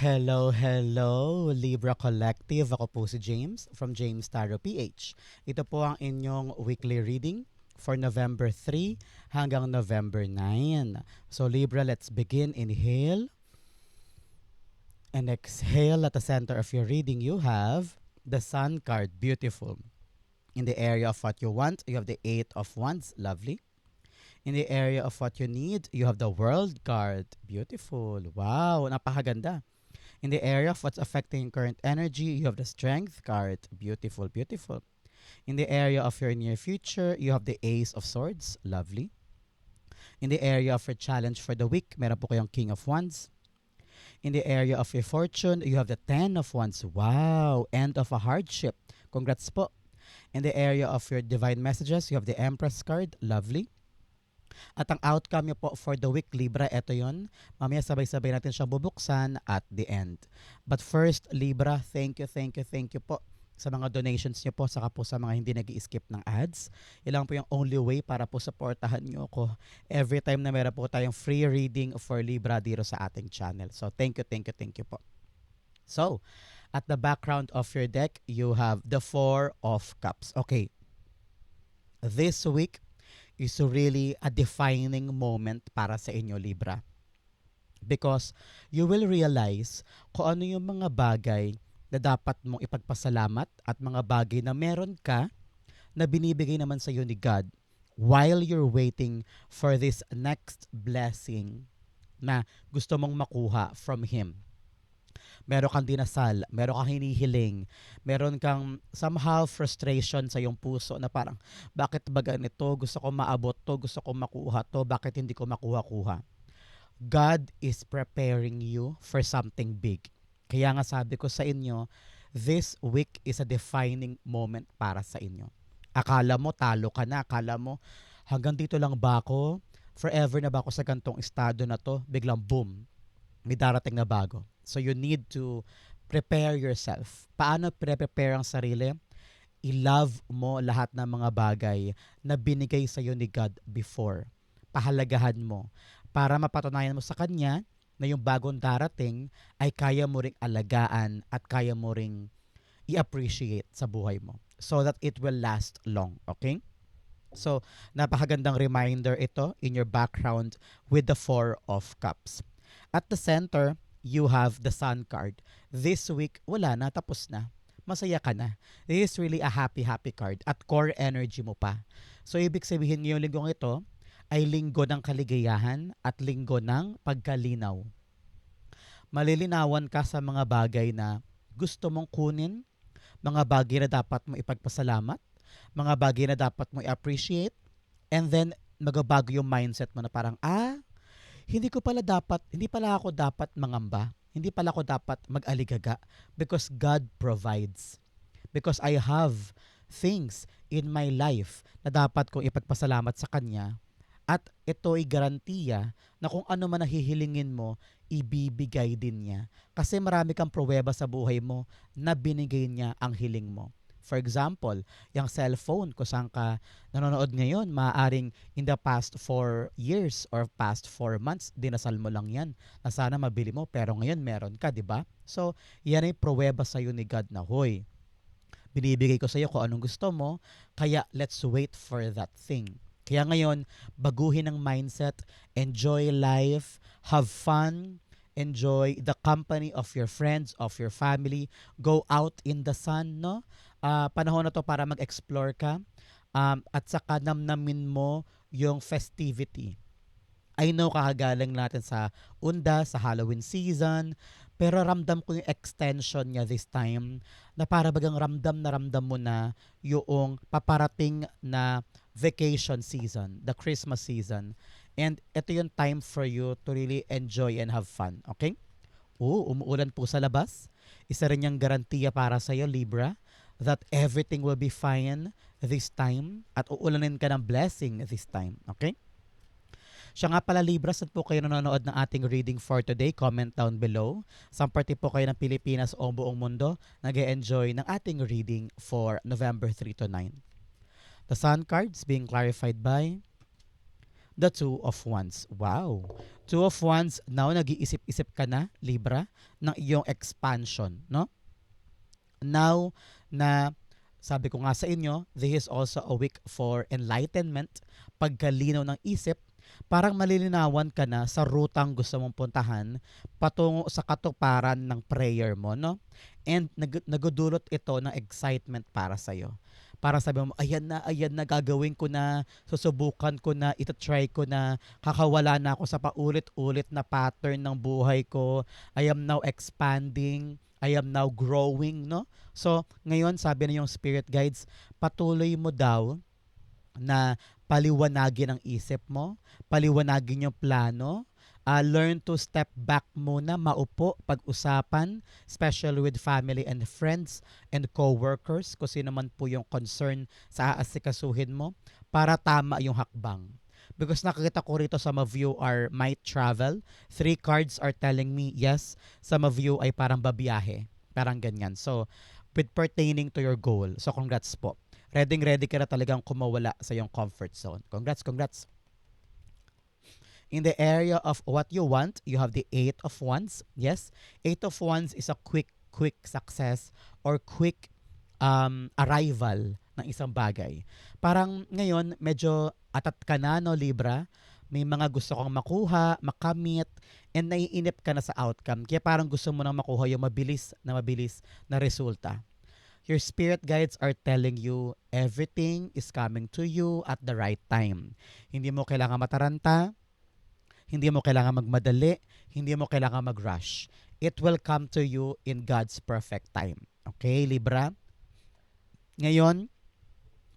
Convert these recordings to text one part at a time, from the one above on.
Hello, hello, Libra Collective. Ako po si James from James Tarot PH. Ito po ang inyong weekly reading for November 3 hanggang November 9. So Libra, let's begin. Inhale and exhale. At the center of your reading, you have the Sun card. Beautiful. In the area of what you want, you have the Eight of Wands. Lovely. In the area of what you need, you have the World card. Beautiful. Wow, napakaganda. In the area of what's affecting current energy, you have the Strength card. Beautiful, beautiful. In the area of your near future, you have the Ace of Swords. Lovely. In the area of your challenge for the week, meron po kayong King of Wands. In the area of your fortune, you have the Ten of Wands. Wow! End of a hardship. Congrats po. In the area of your divine messages, you have the Empress card. Lovely. At ang outcome nyo po for the week, Libra, eto yon. Mamaya sabay-sabay natin siyang bubuksan at the end. But first, Libra, thank you, thank you, thank you po sa mga donations nyo po, saka po sa mga hindi nag skip ng ads. Ilang po yung only way para po supportahan nyo ako every time na meron po tayong free reading for Libra dito sa ating channel. So, thank you, thank you, thank you po. So, at the background of your deck, you have the Four of Cups. Okay. This week, is really a defining moment para sa inyo, Libra. Because you will realize kung ano yung mga bagay na dapat mong ipagpasalamat at mga bagay na meron ka na binibigay naman sa iyo ni God while you're waiting for this next blessing na gusto mong makuha from Him meron kang dinasal, meron kang hinihiling, meron kang somehow frustration sa iyong puso na parang, bakit ba ganito? Gusto ko maabot to, gusto ko makuha to, bakit hindi ko makuha-kuha? God is preparing you for something big. Kaya nga sabi ko sa inyo, this week is a defining moment para sa inyo. Akala mo talo ka na, akala mo hanggang dito lang ba ako? Forever na ba ako sa gantong estado na to? Biglang boom, may darating na bago. So you need to prepare yourself. Paano prepare ang sarili? I-love mo lahat ng mga bagay na binigay sa iyo ni God before. Pahalagahan mo para mapatunayan mo sa Kanya na yung bagong darating ay kaya mo ring alagaan at kaya mo ring i-appreciate sa buhay mo so that it will last long. Okay? So, napakagandang reminder ito in your background with the Four of Cups. At the center, you have the sun card. This week, wala na, tapos na. Masaya ka na. This is really a happy, happy card. At core energy mo pa. So, ibig sabihin yung linggong ito ay linggo ng kaligayahan at linggo ng pagkalinaw. Malilinawan ka sa mga bagay na gusto mong kunin, mga bagay na dapat mo ipagpasalamat, mga bagay na dapat mo i-appreciate, and then magabago yung mindset mo na parang, ah, hindi ko pala dapat, hindi pala ako dapat mangamba. Hindi pala ako dapat mag-aligaga because God provides. Because I have things in my life na dapat kong ipagpasalamat sa Kanya at ito ay garantiya na kung ano man nahihilingin mo, ibibigay din niya. Kasi marami kang pruweba sa buhay mo na binigay niya ang hiling mo. For example, yung cellphone kung saan ka nanonood ngayon, maaaring in the past 4 years or past 4 months, dinasal mo lang yan na sana mabili mo pero ngayon meron ka, di ba? So, yan ay pruweba sa iyo ni God na, hoy, binibigay ko sa iyo kung anong gusto mo, kaya let's wait for that thing. Kaya ngayon, baguhin ang mindset, enjoy life, have fun, enjoy the company of your friends, of your family, go out in the sun, no? Uh, panahon na to para mag-explore ka um, at saka namnamin mo yung festivity. I know kakagaling natin sa Unda, sa Halloween season, pero ramdam ko yung extension niya this time na para bagang ramdam na ramdam mo na yung paparating na vacation season, the Christmas season. And ito yung time for you to really enjoy and have fun. Okay? Oo, umuulan po sa labas. Isa rin yung garantiya para sa iyo, Libra that everything will be fine this time at uulanin ka ng blessing this time. Okay? Siya nga pala Libra, saan po kayo nanonood ng ating reading for today? Comment down below. Sa party po kayo ng Pilipinas o buong mundo nag enjoy ng ating reading for November 3 to 9. The sun cards being clarified by the Two of Wands. Wow! Two of Wands, now nag-iisip-isip ka na, Libra, ng iyong expansion, no? Now na sabi ko nga sa inyo, this is also a week for enlightenment, pagkalinaw ng isip, parang malilinawan ka na sa rutang gusto mong puntahan patungo sa katuparan ng prayer mo, no? And nag- nagudulot ito ng excitement para sa'yo. Para sabi mo, ayan na, ayan na, gagawin ko na, susubukan ko na, ito-try ko na, kakawala na ako sa paulit-ulit na pattern ng buhay ko, I am now expanding, I am now growing, no? So, ngayon, sabi na yung spirit guides, patuloy mo daw na paliwanagin ang isip mo, paliwanagin yung plano, uh, learn to step back muna, maupo, pag-usapan, especially with family and friends and co-workers, kung sino man po yung concern sa aasikasuhin mo, para tama yung hakbang. Because nakikita ko rito some of you are might travel. Three cards are telling me, yes, some of you ay parang babiyahe. Parang ganyan. So, with pertaining to your goal. So, congrats po. Ready, ready ka na talagang kumawala sa yung comfort zone. Congrats, congrats. In the area of what you want, you have the Eight of Wands. Yes, Eight of Wands is a quick, quick success or quick um, arrival ng isang bagay. Parang ngayon, medyo atat ka na, no, Libra? May mga gusto kang makuha, makamit, and naiinip ka na sa outcome. Kaya parang gusto mo nang makuha yung mabilis na mabilis na resulta. Your spirit guides are telling you everything is coming to you at the right time. Hindi mo kailangan mataranta, hindi mo kailangan magmadali, hindi mo kailangan mag-rush. It will come to you in God's perfect time. Okay, Libra? Ngayon,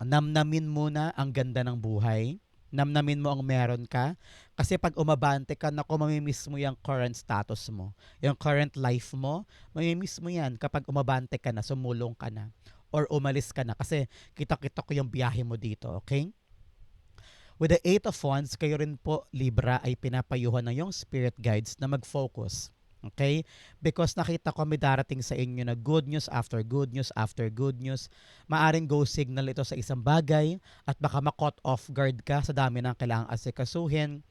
namnamin muna ang ganda ng buhay. Namnamin mo ang meron ka. Kasi pag umabante ka, naku, mamimiss mo yung current status mo. Yung current life mo, mamimiss mo yan kapag umabante ka na, sumulong ka na, or umalis ka na. Kasi kita-kita ko yung biyahe mo dito, okay? With the Eight of Wands, kayo rin po, Libra, ay pinapayuhan ng yung spirit guides na mag-focus. Okay? Because nakita ko may darating sa inyo na good news after good news after good news. Maaring go signal ito sa isang bagay at baka ma-caught off guard ka sa dami ng kailangang asikasuhin.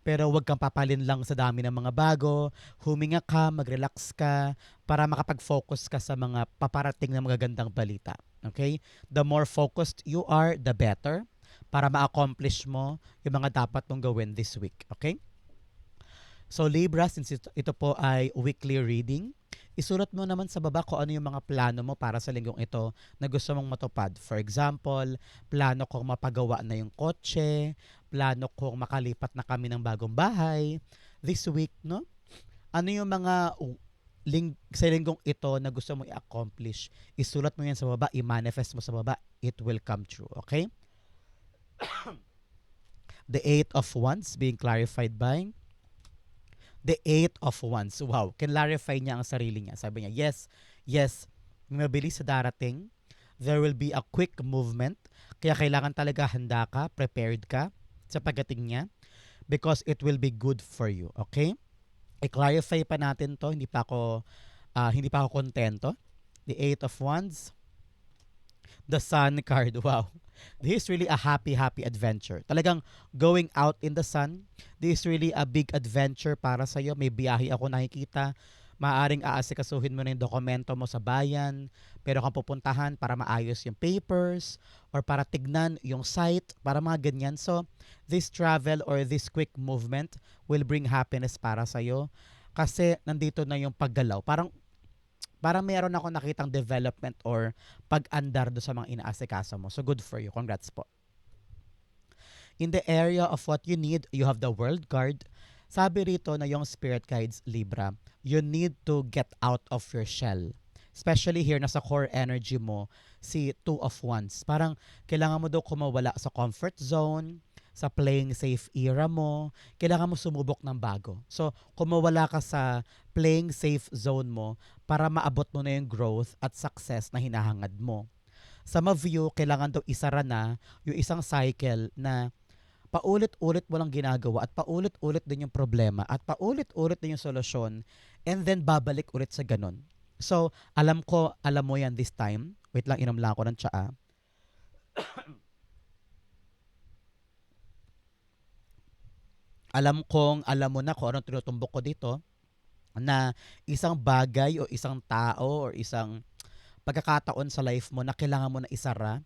Pero huwag kang papalin lang sa dami ng mga bago. Huminga ka, mag-relax ka para makapag-focus ka sa mga paparating na magagandang balita. Okay? The more focused you are, the better para ma-accomplish mo yung mga dapat mong gawin this week. Okay? So Libra, since ito, po ay weekly reading, isulat mo naman sa baba kung ano yung mga plano mo para sa linggong ito na gusto mong matupad. For example, plano kong mapagawa na yung kotse, plano kong makalipat na kami ng bagong bahay this week, no? Ano yung mga ling sa linggong ito na gusto mong i-accomplish? Isulat mo yan sa baba, i-manifest mo sa baba, it will come true, okay? the Eight of Wands being clarified by the Eight of Wands. Wow, clarify niya ang sarili niya. Sabi niya, yes, yes, mabilis sa darating. There will be a quick movement. Kaya kailangan talaga handa ka, prepared ka sa pagdating niya because it will be good for you. Okay? I-clarify pa natin to. Hindi pa ako, uh, hindi pa ako kontento. The Eight of Wands. The Sun card. Wow this is really a happy, happy adventure. Talagang going out in the sun, this is really a big adventure para sa iyo. May biyahe ako nakikita. Maaring aasikasuhin mo na yung dokumento mo sa bayan, pero kang pupuntahan para maayos yung papers or para tignan yung site, para mga ganyan. So, this travel or this quick movement will bring happiness para sa iyo kasi nandito na yung paggalaw. Parang Parang meron ako nakitang development or pag-andar do sa mga inaasikaso mo. So good for you. Congrats po. In the area of what you need, you have the world card. Sabi rito na yung spirit guides Libra, you need to get out of your shell. Especially here, nasa core energy mo, si Two of Wands. Parang kailangan mo daw kumawala sa comfort zone, sa playing safe era mo, kailangan mo sumubok ng bago. So, kung mawala ka sa playing safe zone mo para maabot mo na yung growth at success na hinahangad mo. Sa ma-view, kailangan daw isara na yung isang cycle na paulit-ulit mo lang ginagawa at paulit-ulit din yung problema at paulit-ulit din yung solusyon and then babalik ulit sa ganun. So, alam ko, alam mo yan this time. Wait lang, inom lang ako ng tsaa. Alam kong alam mo na kung anong tinutumbok ko dito na isang bagay o isang tao or isang pagkakataon sa life mo na kailangan mo na isara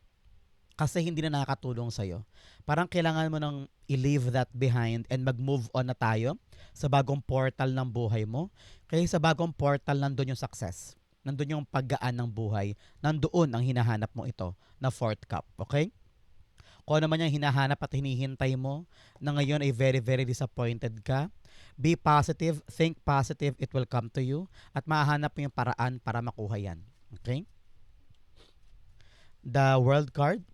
kasi hindi na nakakatulong sa'yo. Parang kailangan mo nang i-leave that behind and mag-move on na tayo sa bagong portal ng buhay mo. Kaya sa bagong portal, nandun yung success. Nandun yung paggaan ng buhay. Nandoon ang hinahanap mo ito na fourth cup. Okay? Kung ano man yung hinahanap at hinihintay mo na ngayon ay very, very disappointed ka, be positive, think positive, it will come to you at mahanap mo yung paraan para makuha yan. Okay? The world card,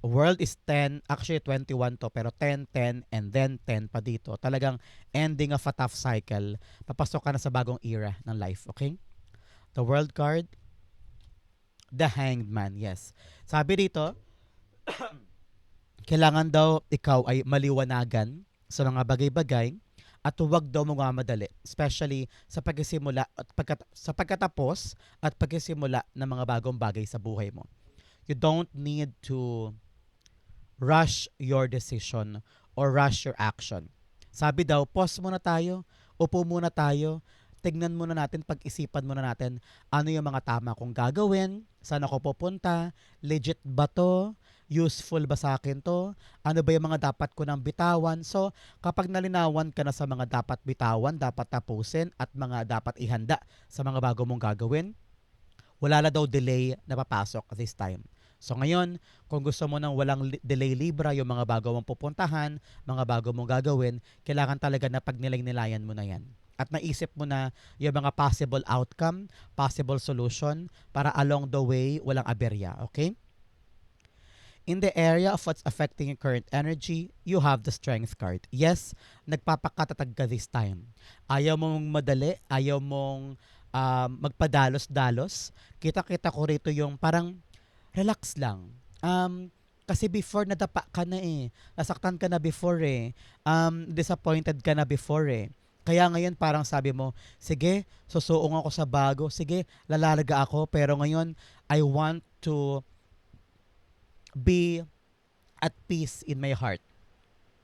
world is 10, actually 21 to, pero 10, 10, and then 10 pa dito. Talagang ending of a tough cycle. Papasok ka na sa bagong era ng life, okay? The world card, the hanged man, yes. Sabi dito, kailangan daw ikaw ay maliwanagan sa mga bagay-bagay at huwag daw magmamadali, especially sa pagsisimula at pagkat sa pagkatapos at pagsisimula ng mga bagong bagay sa buhay mo. You don't need to rush your decision or rush your action. Sabi daw, pause muna tayo, upo muna tayo, tignan muna natin, pag-isipan muna natin ano yung mga tama kong gagawin, saan ako pupunta, legit ba to, useful ba sa akin to, ano ba yung mga dapat ko nang bitawan. So, kapag nalinawan ka na sa mga dapat bitawan, dapat tapusin, at mga dapat ihanda sa mga bago mong gagawin, wala na daw delay na papasok this time. So ngayon, kung gusto mo ng walang delay libra, yung mga bago mong pupuntahan, mga bago mong gagawin, kailangan talaga na pagnilay-nilayan mo na yan. At naisip mo na yung mga possible outcome, possible solution, para along the way, walang aberya. Okay? In the area of what's affecting your current energy, you have the strength card. Yes, nagpapakatatag ka this time. Ayaw mong madali, ayaw mong um, magpadalos-dalos. Kita-kita ko rito yung parang relax lang. Um, kasi before nadapa ka na eh. Nasaktan ka na before eh. Um, disappointed ka na before eh. Kaya ngayon parang sabi mo, sige, susuong ako sa bago. Sige, lalalaga ako. Pero ngayon, I want to be at peace in my heart.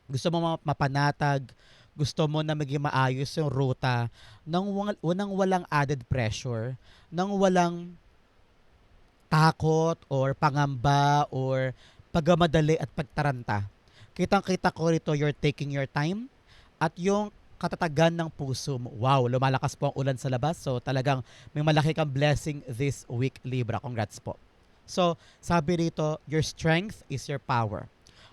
Gusto mo ma- mapanatag, gusto mo na maging maayos yung ruta nang nang walang added pressure, nang walang takot or pangamba or pagmamadali at pagtaranta. Kitang-kita ko rito you're taking your time at yung katatagan ng puso mo. Wow, lumalakas po ang ulan sa labas. So talagang may malaki kang blessing this week, Libra. Congrats po. So, sabi rito, your strength is your power.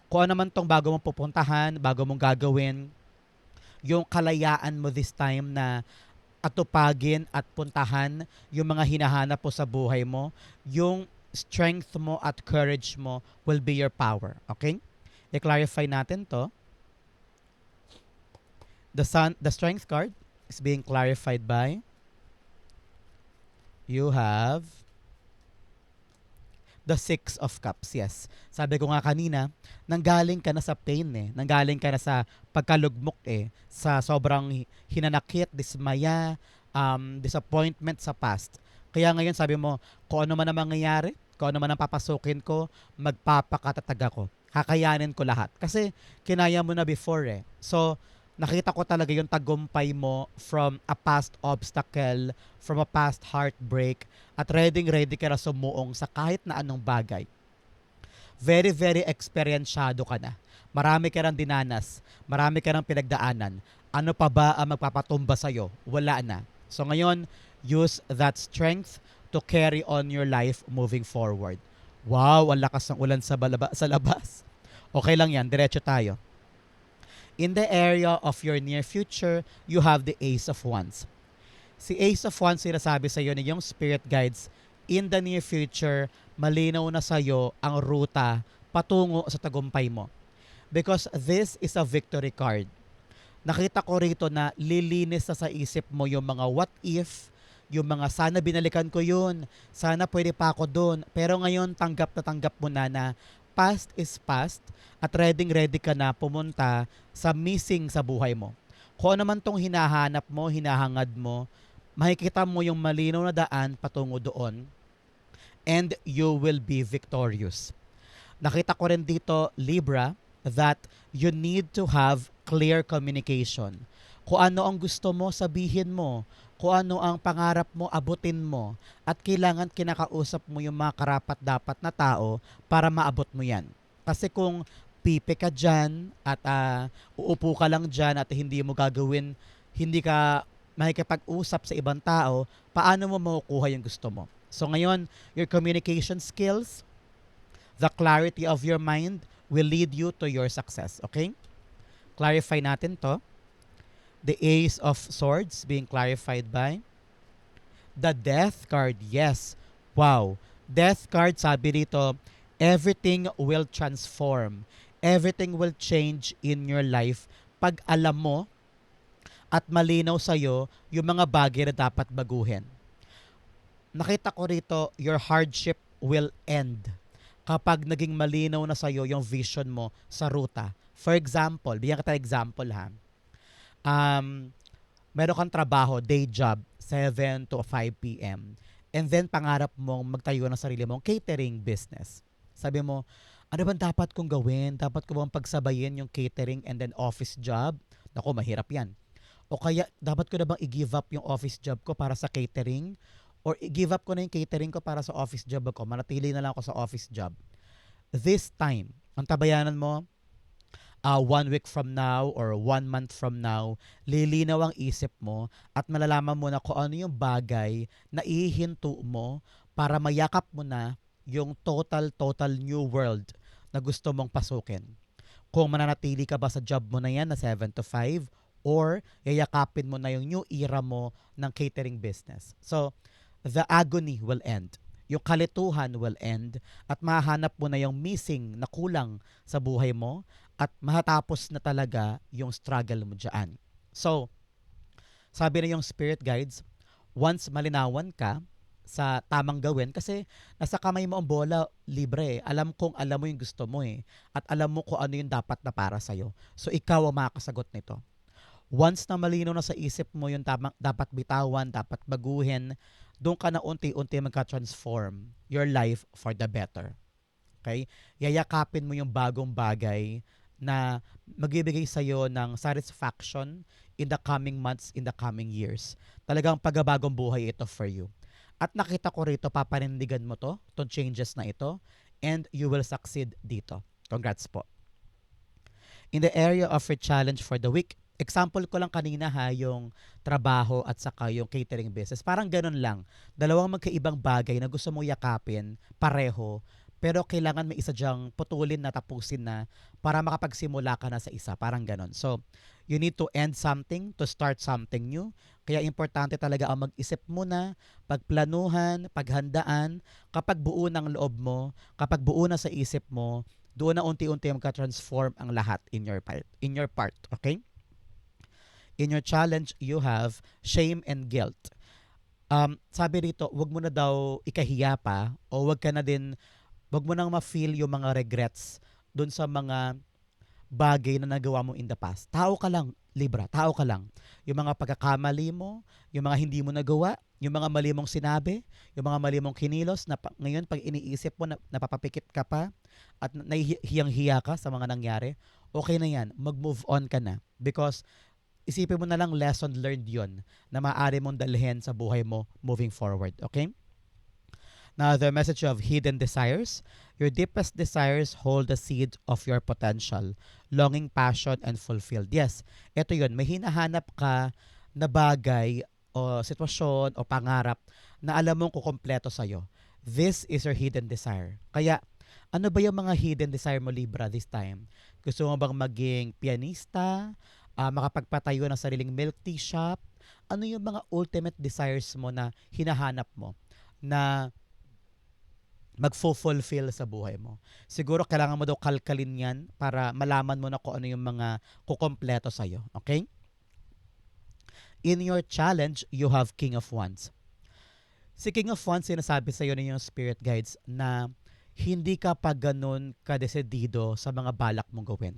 Kung ano man tong bago mong pupuntahan, bago mong gagawin, yung kalayaan mo this time na atupagin at puntahan yung mga hinahanap po sa buhay mo, yung strength mo at courage mo will be your power. Okay? I-clarify natin to. The sun, the strength card is being clarified by you have the six of cups. Yes. Sabi ko nga kanina, nanggaling ka na sa pain eh. Nanggaling ka na sa pagkalugmok eh. Sa sobrang hi- hinanakit, dismaya, um, disappointment sa past. Kaya ngayon sabi mo, kung ano man ang mangyayari, kung ano man ang papasukin ko, magpapakatatag ako. Kakayanin ko lahat. Kasi kinaya mo na before eh. So, nakita ko talaga yung tagumpay mo from a past obstacle, from a past heartbreak, at ready ready ka na sumuong sa kahit na anong bagay. Very, very experienced ka na. Marami ka nang dinanas. Marami ka nang pinagdaanan. Ano pa ba ang magpapatumba sa'yo? Wala na. So ngayon, use that strength to carry on your life moving forward. Wow, ang lakas ng ulan sa, balaba, sa labas. Okay lang yan, diretso tayo. In the area of your near future, you have the Ace of Wands. Si Ace of Wands sinasabi sa iyo ni yung spirit guides, in the near future, malinaw na sa iyo ang ruta patungo sa tagumpay mo. Because this is a victory card. Nakita ko rito na lilinis na sa isip mo yung mga what if, yung mga sana binalikan ko yun, sana pwede pa ako doon. Pero ngayon tanggap na tanggap mo na na past is past at ready ready ka na pumunta sa missing sa buhay mo. Kung ano man tong hinahanap mo, hinahangad mo, makikita mo yung malinaw na daan patungo doon and you will be victorious. Nakita ko rin dito, Libra, that you need to have clear communication. Kung ano ang gusto mo, sabihin mo. Kung ano ang pangarap mo, abutin mo. At kailangan kinakausap mo yung mga karapat dapat na tao para maabot mo yan. Kasi kung pipe ka dyan at ah, uupo ka lang dyan at hindi mo gagawin, hindi ka makikipag-usap sa ibang tao, paano mo makukuha yung gusto mo? So ngayon, your communication skills, the clarity of your mind will lead you to your success. Okay? Clarify natin to. The Ace of Swords being clarified by the Death card. Yes. Wow. Death card, sabi dito, everything will transform. Everything will change in your life pag alam mo at malinaw sa'yo yung mga bagay na dapat baguhin. Nakita ko rito, your hardship will end kapag naging malinaw na sa'yo yung vision mo sa ruta. For example, bigyan kita example ha. Um, meron kang trabaho, day job, 7 to 5 p.m. And then pangarap mong magtayo ng sarili mong catering business. Sabi mo, ano bang dapat kong gawin? Dapat ko bang pagsabayin yung catering and then office job? Naku, mahirap yan. O kaya, dapat ko na bang i-give up yung office job ko para sa catering? Or i-give up ko na yung catering ko para sa office job ko? Manatili na lang ako sa office job. This time, ang tabayanan mo, uh, one week from now or one month from now, lilinaw ang isip mo at malalaman mo na kung ano yung bagay na ihinto mo para mayakap mo na yung total, total new world na gusto mong pasukin. Kung mananatili ka ba sa job mo na yan na 7 to 5 or yayakapin mo na yung new era mo ng catering business. So, the agony will end. Yung kalituhan will end at mahanap mo na yung missing na kulang sa buhay mo at mahatapos na talaga yung struggle mo dyan. So, sabi na yung spirit guides, once malinawan ka sa tamang gawin, kasi nasa kamay mo ang bola, libre eh. Alam kong alam mo yung gusto mo eh. At alam mo kung ano yung dapat na para sa'yo. So, ikaw ang makakasagot nito. Once na malinaw na sa isip mo yung tamang, dapat bitawan, dapat baguhin, doon ka na unti-unti magka-transform your life for the better. Okay? Yayakapin mo yung bagong bagay na magbibigay sa'yo ng satisfaction in the coming months, in the coming years. Talagang pagbabagong buhay ito for you. At nakita ko rito, papanindigan mo to, itong changes na ito, and you will succeed dito. Congrats po. In the area of your challenge for the week, example ko lang kanina ha, yung trabaho at saka yung catering business. Parang ganun lang. Dalawang magkaibang bagay na gusto mong yakapin, pareho, pero kailangan may isa dyang putulin na tapusin na para makapagsimula ka na sa isa. Parang ganun. So, you need to end something to start something new. Kaya importante talaga ang mag-isip muna, pagplanuhan, paghandaan, kapag buo ng loob mo, kapag buo na sa isip mo, doon na unti-unti magka-transform ang lahat in your part. In your part, okay? In your challenge, you have shame and guilt. Um, sabi rito, wag mo na daw ikahiya pa o wag ka na din, wag mo nang ma-feel yung mga regrets doon sa mga bagay na nagawa mo in the past. Tao ka lang, Libra, tao ka lang. Yung mga pagkakamali mo, yung mga hindi mo nagawa, yung mga mali mong sinabi, yung mga mali mong kinilos na pa, ngayon pag iniisip mo na napapapikit ka pa at nahihiyang-hiya ka sa mga nangyari, okay na yan, mag-move on ka na. Because isipin mo na lang lesson learned yon na maaari mong dalhin sa buhay mo moving forward. Okay? Now, the message of hidden desires. Your deepest desires hold the seed of your potential, longing, passion, and fulfilled. Yes, ito yun. May hinahanap ka na bagay o sitwasyon o pangarap na alam mong kukompleto sa'yo. This is your hidden desire. Kaya, ano ba yung mga hidden desire mo, Libra, this time? Gusto mo bang maging pianista? Uh, makapagpatayo ng sariling milk tea shop? Ano yung mga ultimate desires mo na hinahanap mo? Na mag-fulfill sa buhay mo. Siguro kailangan mo daw kalkalin yan para malaman mo na kung ano yung mga kukompleto sa'yo. Okay? In your challenge, you have King of Wands. Si King of Wands, sinasabi sa'yo ng yung spirit guides na hindi ka pa ganun kadesidido sa mga balak mong gawin.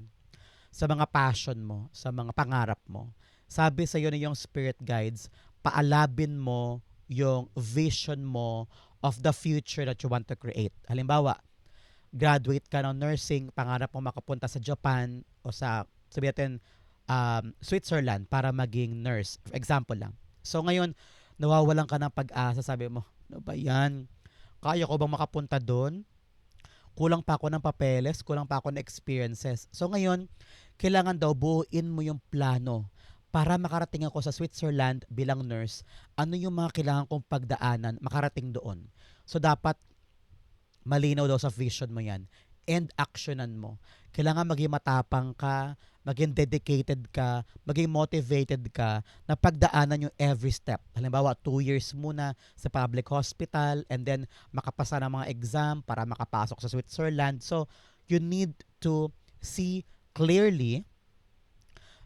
Sa mga passion mo, sa mga pangarap mo. Sabi sa'yo ng yung spirit guides, paalabin mo yung vision mo of the future that you want to create. Halimbawa, graduate ka ng nursing, pangarap mo makapunta sa Japan o sa, sabi natin, um, Switzerland para maging nurse. For example lang. So ngayon, nawawalan ka ng pag-asa, sabi mo, ano ba yan? Kaya ko bang makapunta doon? Kulang pa ako ng papeles, kulang pa ako ng experiences. So ngayon, kailangan daw buuin mo yung plano para makarating ako sa Switzerland bilang nurse. Ano yung mga kailangan kong pagdaanan makarating doon? So dapat malinaw daw sa vision mo yan and actionan mo. Kailangan maging matapang ka, maging dedicated ka, maging motivated ka na pagdaanan yung every step. Halimbawa, two years muna sa public hospital and then makapasa ng mga exam para makapasok sa Switzerland. So, you need to see clearly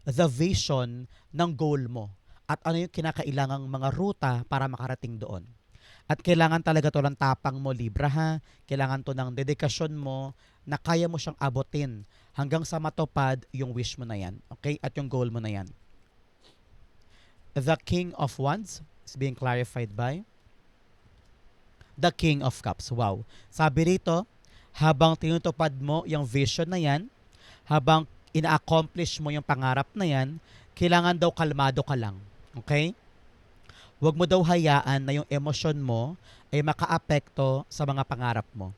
the vision ng goal mo at ano yung kinakailangang mga ruta para makarating doon. At kailangan talaga to ng tapang mo, Libra ha. Kailangan to ng dedikasyon mo na kaya mo siyang abutin hanggang sa matupad yung wish mo na yan. Okay? At yung goal mo na yan. The King of Wands is being clarified by the King of Cups. Wow. Sabi rito, habang tinutupad mo yung vision na yan, habang ina-accomplish mo yung pangarap na yan, kailangan daw kalmado ka lang. Okay? Huwag mo daw hayaan na yung emosyon mo ay makaapekto sa mga pangarap mo.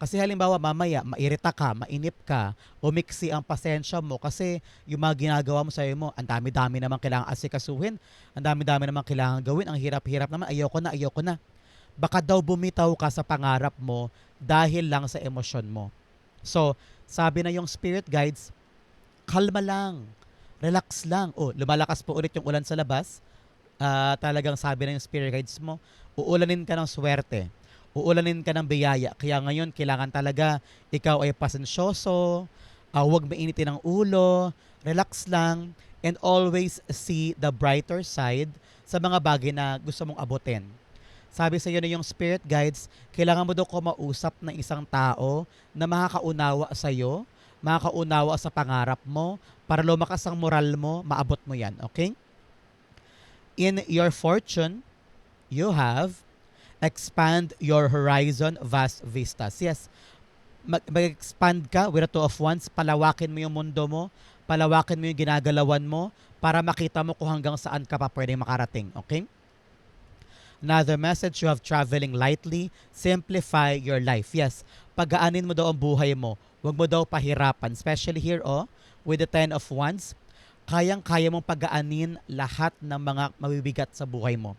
Kasi halimbawa mamaya, mairita ka, mainip ka, umiksi ang pasensya mo kasi yung mga ginagawa mo sa mo, ang dami-dami naman kailangan asikasuhin, ang dami-dami naman kailangan gawin, ang hirap-hirap naman, ayoko na, ayoko na. Baka daw bumitaw ka sa pangarap mo dahil lang sa emosyon mo. So, sabi na yung spirit guides, kalma lang, relax lang. Oh, lumalakas po ulit yung ulan sa labas uh, talagang sabi ng spirit guides mo, uulanin ka ng swerte. Uulanin ka ng biyaya. Kaya ngayon, kailangan talaga ikaw ay pasensyoso, uh, huwag mainitin ng ulo, relax lang, and always see the brighter side sa mga bagay na gusto mong abutin. Sabi sa iyo na yung spirit guides, kailangan mo daw kumausap ng isang tao na makakaunawa sa iyo, makakaunawa sa pangarap mo, para lumakas ang moral mo, maabot mo yan. Okay? in your fortune, you have expand your horizon, vast vistas. Yes, mag- mag-expand ka a two of wands, palawakin mo yung mundo mo, palawakin mo yung ginagalawan mo, para makita mo kung hanggang saan ka pa pwede makarating. Okay? Another message, you have traveling lightly, simplify your life. Yes, pagaanin mo daw ang buhay mo. Huwag mo daw pahirapan. Especially here, oh, with the Ten of Wands, kayang-kaya mong pagaanin lahat ng mga mabibigat sa buhay mo.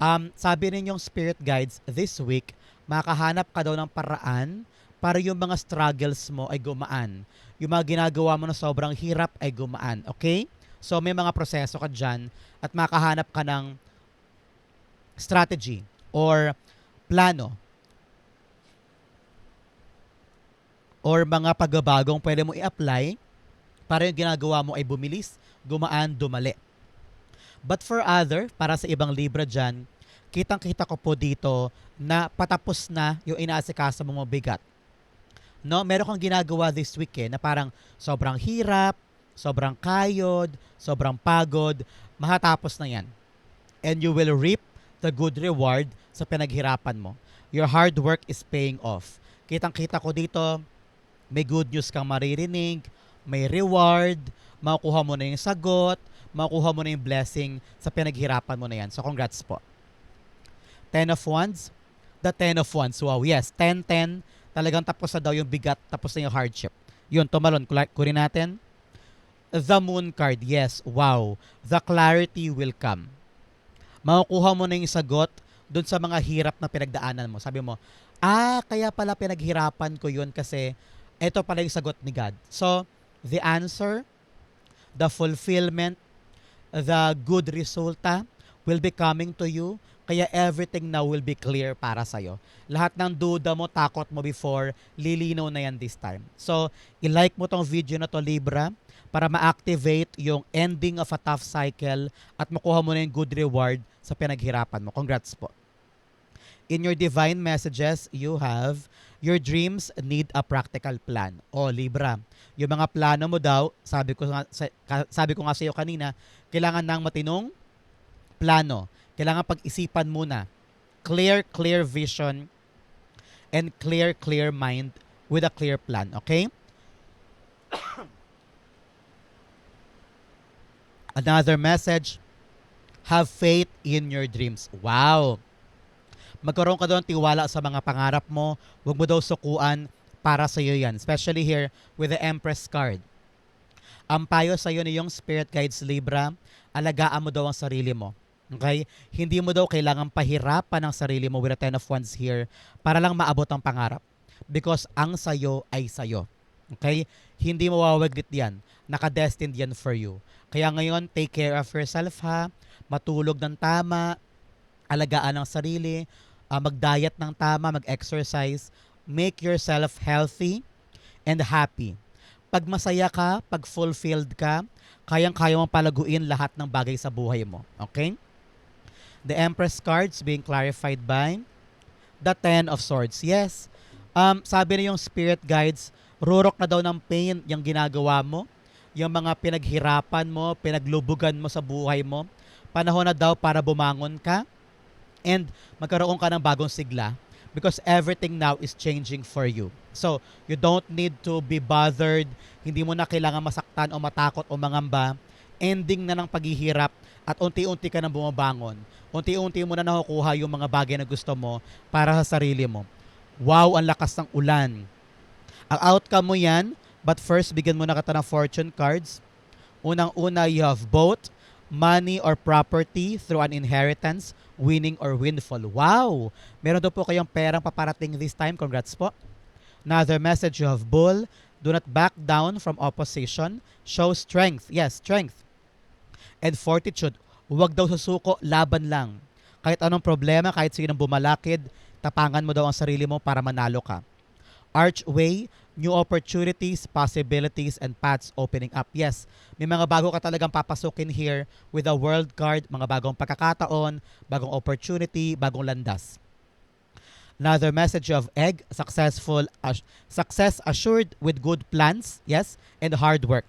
Um, sabi rin yung spirit guides, this week, makahanap ka daw ng paraan para yung mga struggles mo ay gumaan. Yung mga ginagawa mo na sobrang hirap ay gumaan. Okay? So may mga proseso ka dyan at makahanap ka ng strategy or plano or mga pagbabagong pwede mo i-apply para yung ginagawa mo ay bumilis, gumaan, dumali. But for other, para sa ibang libra dyan, kitang-kita ko po dito na patapos na yung inaasikaso mo mabigat. No, meron kang ginagawa this week eh, na parang sobrang hirap, sobrang kayod, sobrang pagod, mahatapos na yan. And you will reap the good reward sa pinaghirapan mo. Your hard work is paying off. Kitang-kita ko dito, may good news kang maririnig, may reward, makukuha mo na yung sagot, makukuha mo na yung blessing sa pinaghirapan mo na yan. So, congrats po. Ten of Wands, the Ten of Wands. Wow, yes, 10-10, talagang tapos na daw yung bigat, tapos na yung hardship. Yun, tumalon, kunin natin. The Moon card, yes, wow. The clarity will come. Makukuha mo na yung sagot doon sa mga hirap na pinagdaanan mo. Sabi mo, ah, kaya pala pinaghirapan ko yun kasi ito pala yung sagot ni God. So, the answer, the fulfillment, the good resulta will be coming to you. Kaya everything now will be clear para sa'yo. Lahat ng duda mo, takot mo before, lilinaw na yan this time. So, i-like mo tong video na to, Libra, para ma-activate yung ending of a tough cycle at makuha mo na yung good reward sa pinaghirapan mo. Congrats po. In your divine messages, you have your dreams need a practical plan. O, Libra, yung mga plano mo daw, sabi ko nga, sabi ko nga sa iyo kanina, kailangan ng matinong plano. Kailangan pag-isipan muna. Clear, clear vision and clear, clear mind with a clear plan, okay? Another message, have faith in your dreams. Wow! Magkaroon ka doon tiwala sa mga pangarap mo. Huwag mo daw sukuan para sa iyo yan. Especially here with the Empress card. Ang payo sa iyo ni yung Spirit Guides Libra, alagaan mo daw ang sarili mo. Okay? Hindi mo daw kailangan pahirapan ang sarili mo with a Ten of Wands here para lang maabot ang pangarap. Because ang sayo ay sayo. Okay? Hindi mawawaglit yan. Nakadestined yan for you. Kaya ngayon, take care of yourself ha. Matulog ng tama. Alagaan ang sarili. Ah, mag-diet ng tama. Mag-exercise. Make yourself healthy and happy. Pag masaya ka, pag fulfilled ka, kayang-kaya mong palaguin lahat ng bagay sa buhay mo. Okay? The Empress cards being clarified by the Ten of Swords. Yes. Um, sabi na yung spirit guides, rurok na daw ng pain yung ginagawa mo, yung mga pinaghirapan mo, pinaglubugan mo sa buhay mo. Panahon na daw para bumangon ka and magkaroon ka ng bagong sigla because everything now is changing for you. So, you don't need to be bothered. Hindi mo na kailangan masaktan o matakot o mangamba. Ending na ng paghihirap at unti-unti ka nang bumabangon. Unti-unti mo na nakukuha yung mga bagay na gusto mo para sa sarili mo. Wow, ang lakas ng ulan. Ang outcome mo yan, but first, bigyan mo na kita ng fortune cards. Unang-una, you have both money or property through an inheritance, winning or windfall. Wow! Meron daw po kayong perang paparating this time. Congrats po. Another message, have bull. Do not back down from opposition. Show strength. Yes, strength. And fortitude. Huwag daw susuko, laban lang. Kahit anong problema, kahit sinong bumalakid, tapangan mo daw ang sarili mo para manalo ka. Archway, new opportunities, possibilities, and paths opening up. Yes, may mga bago ka talagang papasukin here with a world card, mga bagong pagkakataon, bagong opportunity, bagong landas. Another message of egg, successful, as- success assured with good plans, yes, and hard work.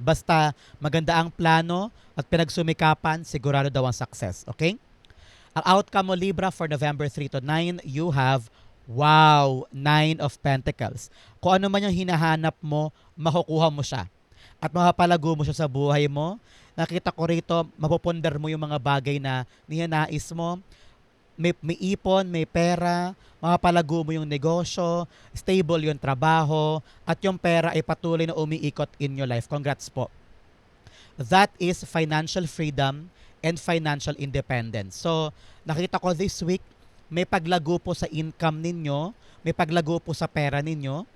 Basta maganda ang plano at pinagsumikapan, sigurado daw ang success, okay? Ang outcome mo Libra for November 3 to 9, you have Wow, Nine of Pentacles. Kung ano man yung hinahanap mo, makukuha mo siya. At mapapalago mo siya sa buhay mo. Nakita ko rito, mapupundar mo yung mga bagay na niyanais mo. May, may ipon, may pera, mapapalago mo yung negosyo, stable yung trabaho, at yung pera ay patuloy na umiikot in your life. Congrats po. That is financial freedom and financial independence. So, nakita ko this week, may paglago po sa income ninyo, may paglago po sa pera ninyo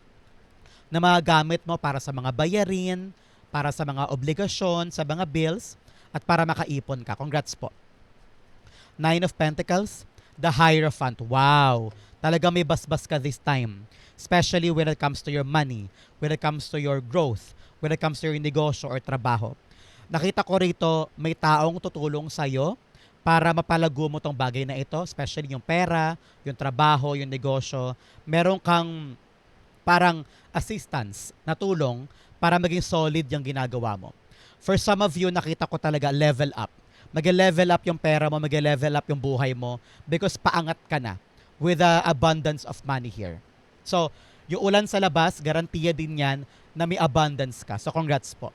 na magagamit mo para sa mga bayarin, para sa mga obligasyon, sa mga bills, at para makaipon ka. Congrats po. Nine of Pentacles, the Hierophant. Wow! Talaga may basbas ka this time. Especially when it comes to your money, when it comes to your growth, when it comes to your negosyo or trabaho. Nakita ko rito, may taong tutulong sa'yo para mapalago mo tong bagay na ito, especially yung pera, yung trabaho, yung negosyo. Meron kang parang assistance na tulong para maging solid yung ginagawa mo. For some of you, nakita ko talaga level up. Mag-level up yung pera mo, mag-level up yung buhay mo because paangat ka na with the abundance of money here. So, yung ulan sa labas, garantiya din yan na may abundance ka. So, congrats po.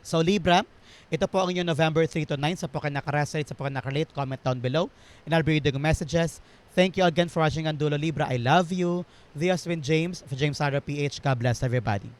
So, Libra, ito po ang inyong November 3 to 9. Sa po kayo nakaresonate, sa po kayo nakarelate, comment down below. And I'll be reading messages. Thank you again for watching Andulo Libra. I love you. This has James for James Sara PH. God bless everybody.